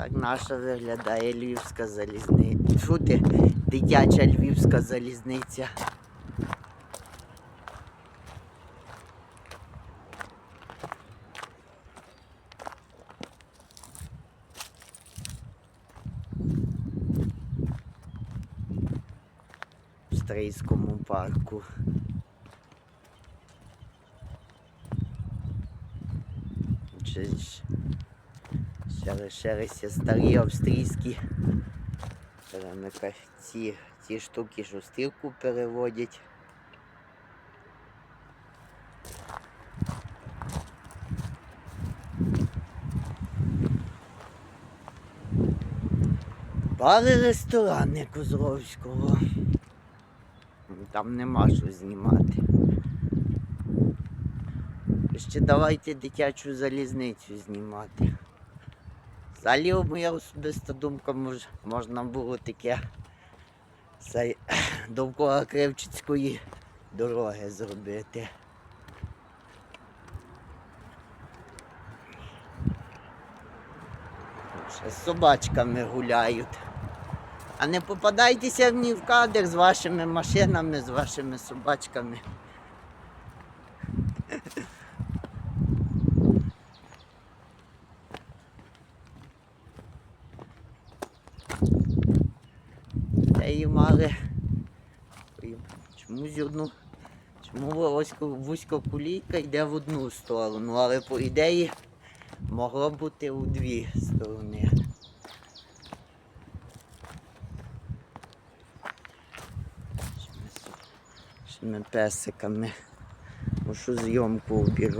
Так наша виглядає львівська залізниця. Чути, дитяча львівська залізниця. В Стрийському парку. Чи ще, ще є старі австрійські перемика- ці, ці штуки, що стрілку переводять. Бари ресторани Козровського. Там нема що знімати. Ще давайте дитячу залізницю знімати. Взагалі, моя особиста думка, мож, можна було таке цей, довкола Кривчицької дороги зробити. Ще з собачками гуляють. А не попадайтеся мені в кадр з вашими машинами, з вашими собачками. Її мали. Чомусь одну. Чому вузько, вузько кулійка йде в одну сторону, але по ідеї могло бути у дві сторони. Цими песиками. Мушу зйомку обірвати.